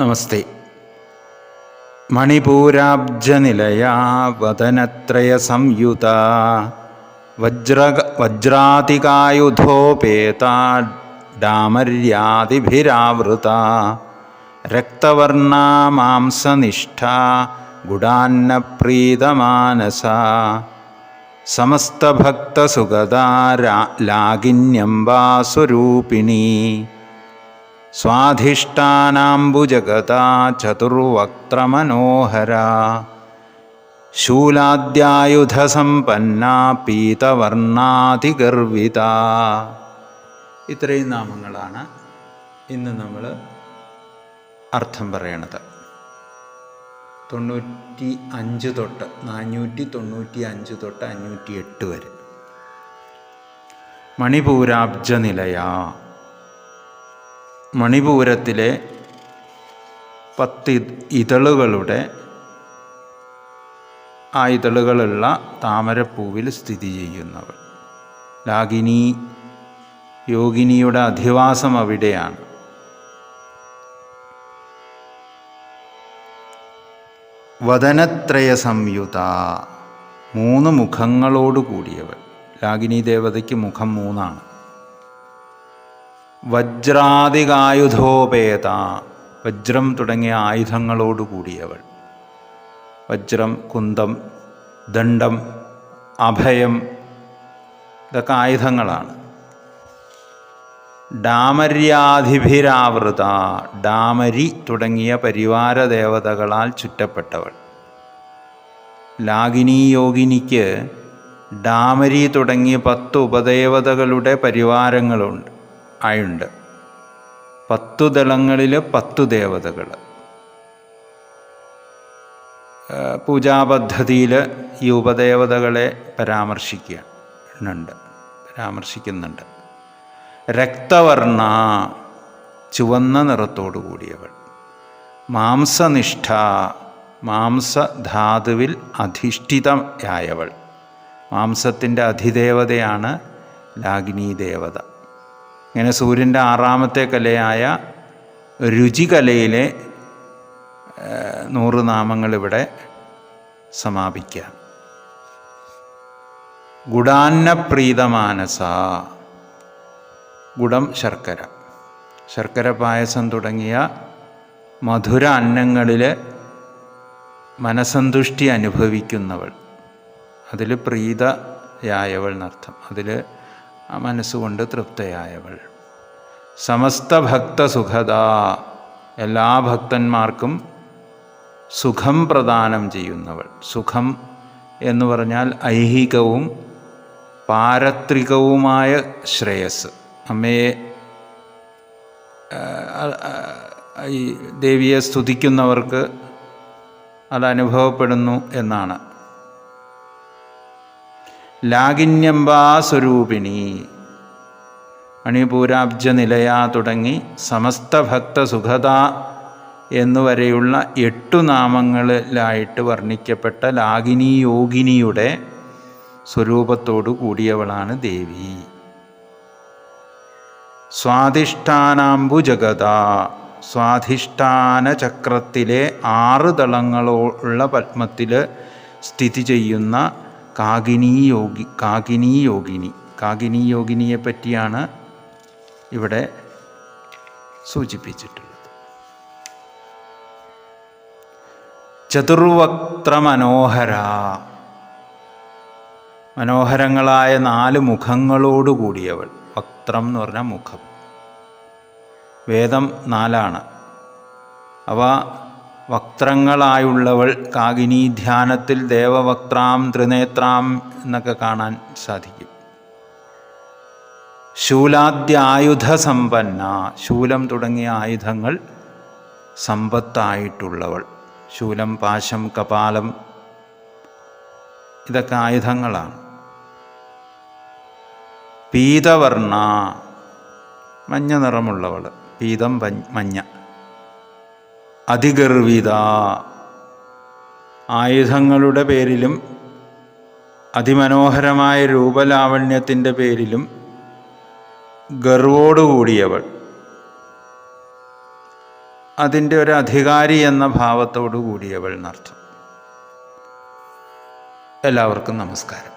നമസ്തേ. മണിപൂരാബ്ജനിലയാ വദനത്രയ സംയുത വജ്ര വജ്രാതികായുധോപേതാ ഡാമര്യാദിഭിരാവൃത. രക്തവർണാ മാംസനിഷ്ഠ ഗുഡാന്നപ്രീതമാനസ. സമസ്തഭക്തസുഗതാ ലാകിന്യംബാ സ്വാധിഷ്ഠാനാംബുജഗതാ ചതുർവക്ത്രമനോഹര ശൂലാദ്യായുധസമ്പന്ന പീതവർണാതിഗർവിത ഇത്രയും നാമങ്ങളാണ് ഇന്ന് നമ്മൾ അർത്ഥം പറയണത്. തൊണ്ണൂറ്റി അഞ്ച് തൊട്ട് നാനൂറ്റി തൊണ്ണൂറ്റി അഞ്ച് തൊട്ട് അഞ്ഞൂറ്റി എട്ട് വരെ. മണിപൂരാബ്ജ നിലയാ മണിപൂരത്തിലെ പത്ത് ഇതളുകളുടെ ആ ഇതളുകളുള്ള താമരപ്പൂവിൽ സ്ഥിതി ചെയ്യുന്നവൾ. ലാഗിനി യോഗിനിയുടെ അധിവാസം അവിടെയാണ്. വദനത്രയ സംയുത മൂന്ന് മുഖങ്ങളോട് കൂടിയവൾ ലാഗിനി ദേവതയ്ക്ക് മുഖം മൂന്നാണ്. വജ്രാതികായുധോപേത വജ്രം തുടങ്ങിയ ആയുധങ്ങളോട് കൂടിയവൾ. വജ്രം കുന്തം ദണ്ഡം അഭയം ഇതൊക്കെ ആയുധങ്ങളാണ്. ഡാമര്യാധിഭിരാവൃത ഡാമരി തുടങ്ങിയ പരിവാര ദേവതകളാൽ ചുറ്റപ്പെട്ടവൾ. ലാഗിനി യോഗിനിക്ക് ഡാമരി തുടങ്ങിയ പത്ത് ഉപദേവതകളുടെ പരിവാരങ്ങളുണ്ട്. ആയുണ്ട്. പത്തു ദളങ്ങളിൽ പത്തു ദേവതകൾ പൂജാപദ്ധതിയിൽ ഈ ഉപദേവതകളെ പരാമർശിക്കുന്നുണ്ട്. പരാമർശിക്കുന്നുണ്ട്. രക്തവർണ ചുവന്ന നിറത്തോടു കൂടിയവൾ. മാംസനിഷ്ഠ മാംസധാതുവിൽ അധിഷ്ഠിതയായവൾ. മാംസത്തിന്റെ അധിദേവതയാണ് ലാഗ്നി ദേവത ഇങ്ങനെ സൂര്യന്റെ ആറാമത്തെ കലയായ രുചികലയിലെ നൂറ് നാമങ്ങൾ ഇവിടെ സമാപിക്കുക. ഗുഡാന്നപ്രീതമാനസ. ഗുഡം ശർക്കര. ശർക്കര പായസം തുടങ്ങിയ മധുര അന്നങ്ങളിൽ മനസന്തുഷ്ടി അനുഭവിക്കുന്നവൾ. അതിൽ പ്രീതയായവൾ എന്നർത്ഥം. അതിൽ മനസ്സുകൊണ്ട് തൃപ്തയായവൾ. സമസ്ത ഭക്തസുഖത എല്ലാ ഭക്തന്മാർക്കും സുഖം പ്രദാനം ചെയ്യുന്നവൾ. സുഖം എന്ന് പറഞ്ഞാൽ ഐഹികവും പാരത്രികവുമായ ശ്രേയസ്. അമ്മയെ ഈ ദേവിയെ സ്തുതിക്കുന്നവർക്ക് അത് അനുഭവപ്പെടുന്നു എന്നാണ്. ലാഗിന്യംബാ സ്വരൂപിണി. മണിപൂരാബ്ജ നിലയാ തുടങ്ങി സമസ്ത ഭക്ത സുഖത എന്നുവരെയുള്ള എട്ടു നാമങ്ങളിലായിട്ട് വർണിക്കപ്പെട്ട ലാഗിനി യോഗിനിയുടെ സ്വരൂപത്തോടു കൂടിയവളാണ് ദേവി. സ്വാധിഷ്ഠാനാംബുജഗത സ്വാധിഷ്ഠാന ചക്രത്തിലെ ആറ് തളങ്ങളുള്ള പത്മത്തിൽ സ്ഥിതി ചെയ്യുന്ന കാകിനി യോഗി കാകിനി യോഗിനി കാകിനി യോഗിനിയെ പറ്റിയാണ് ഇവിടെ സൂചിപ്പിച്ചിട്ടുള്ളത്. ചതുർവക്ത്ര മനോഹര മനോഹരങ്ങളായ നാല് മുഖങ്ങളോടുകൂടിയവൾ വക്ത്രം എന്ന് പറഞ്ഞാൽ മുഖം. വേദം നാലാണ്. അവ വക്ത്രങ്ങളായുള്ളവൾ കാകിനി ധ്യാനത്തിൽ ദേവവക്ത്രാം ത്രിനേത്രാം എന്നൊക്കെ കാണാൻ സാധിക്കും. ശൂലാദ്യായുധ സമ്പന്ന ശൂലം തുടങ്ങിയ ആയുധങ്ങൾ സമ്പത്തായിട്ടുള്ളവൾ. ശൂലം പാശം കപാലം ഇതൊക്കെ ആയുധങ്ങളാണ്. പീതവർണ മഞ്ഞ നിറമുള്ളവൾ. പീതം മഞ്ഞ. അതിഗർവിത. ആയുധങ്ങളുടെ പേരിലും അതിമനോഹരമായ രൂപലാവണ്യത്തിന്റെ പേരിലും ഗർവോടുകൂടിയവൾ. അതിന്റെ ഒരു അധികാരി എന്ന ഭാവത്തോടു കൂടിയവൾ എന്നർത്ഥം. എല്ലാവർക്കും നമസ്കാരം.